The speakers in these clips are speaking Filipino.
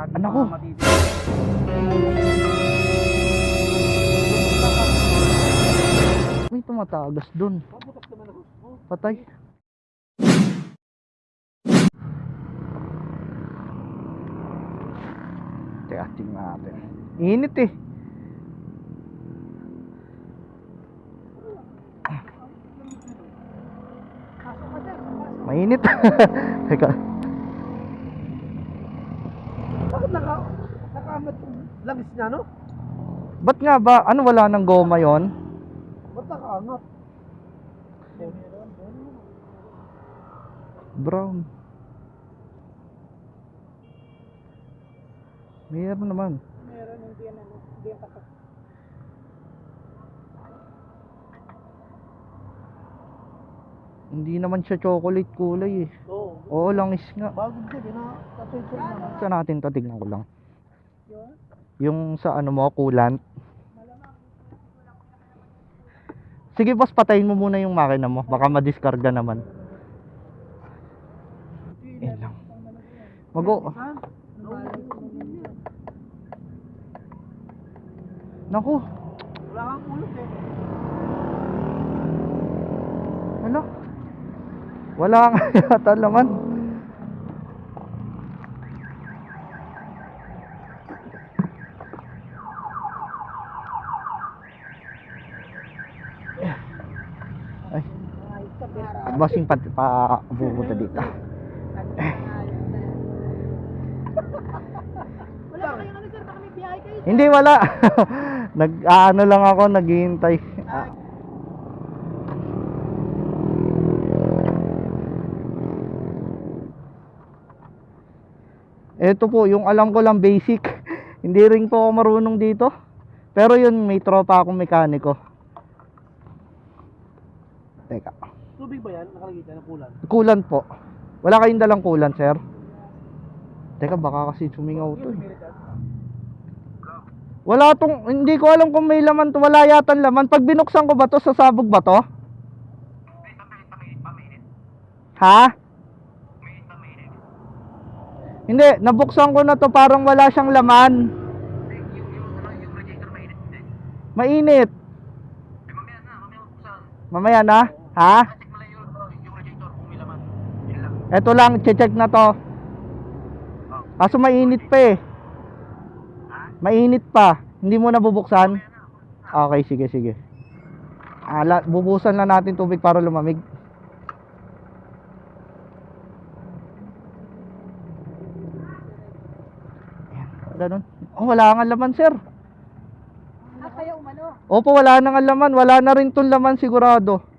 Kalahati Anak nga matitira. May tumatagas dun. Mabutas naman ako. Patay. Teka, tingnan natin. Init eh. Mainit. Teka. Yung langis niya, no? Ba't nga ba? Ano wala ng goma yon? Ba't nakaangat? Brown. Meron naman. Meron hindi yan, ano, hindi yan tatak. Hindi naman siya chocolate kulay eh. Oo. Oo, langis nga. Bago din, yun na, attention naman. Sa natin to, tignan ko lang. Yung sa ano mo, coolant. Sige boss, patayin mo muna yung makina mo. Baka madiskarga naman. Yan lang. Mago. Naku. Wala kang kulot eh. Ano? Wala nga yata laman. Ay. Bossing pa pa pupunta dito. Wala kayong ano sir, baka may biyahe kayo. Hindi wala. Nag ano lang ako, naghihintay. Ah, Ito po, yung alam ko lang basic. Hindi rin po ako marunong dito. Pero yun, may tropa akong mekaniko. Teka. Tubig ba yan? Nakalagay dyan kulan. Kulan po. Wala kayong dalang kulan, sir? Teka, baka kasi sumingaw to eh. Wala tong, hindi ko alam kung may laman to. Wala yata laman. Pag binuksan ko ba to, sasabog ba to? Ha? Hindi, nabuksan ko na to parang wala siyang laman. Mainit. Mamaya na? Ha? Eto lang, check na to. Kaso mainit pa eh. Mainit pa. Hindi mo na bubuksan? Okay, sige, sige. Ala, bubusan na natin tubig para lumamig. Ganun. Oh, wala nga laman, sir. Ah, kaya umano. Opo, wala na nga laman. Wala na rin tong laman sigurado.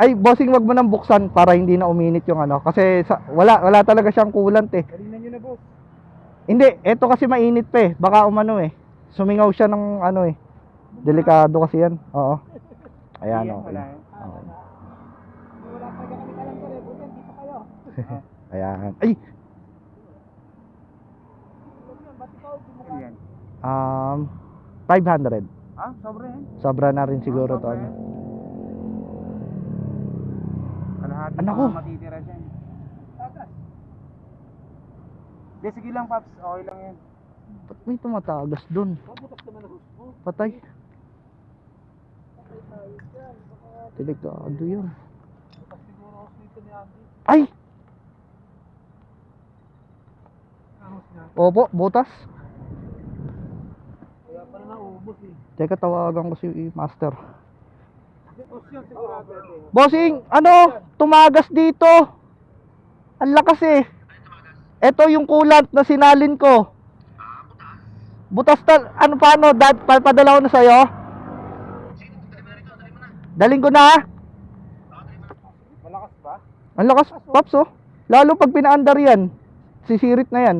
Ay, bossing wag mo nang buksan para hindi na uminit yung ano. Kasi sa, wala, wala talaga siyang coolant eh. Kanina nyo na boss. Hindi, eto kasi mainit pa eh. Baka umano eh. Sumingaw siya ng ano eh. Delikado kasi yan. Oo. Ayan, Yan, okay. okay. Wala pa kami alam eh. Buti dito kayo. Ayan. Ay! Um, 500. Ah, sobra yan. Sobra na rin siguro Ah, to. Ano. yan. Kalahati Anak ko. matitira dyan. tagas. Hindi, sige lang, Paps. Okay lang yan. Ba't may tumatagas dun? Mabutas naman ako. Oh, Patay. Delikado yun. siguro ako dito ni Andy. Ay! Opo, butas. Kaya pala naubos eh. Teka, tawagan ko si Master. Bossing, ano? Tumagas dito. Ang lakas eh. Ito yung coolant na sinalin ko. Butas tal, ano paano? Dad, papadala ko na sa'yo. Daling ko na. Malakas ba? Ang lakas, Pops oh. Lalo pag pinaandar yan. Sisirit na yan.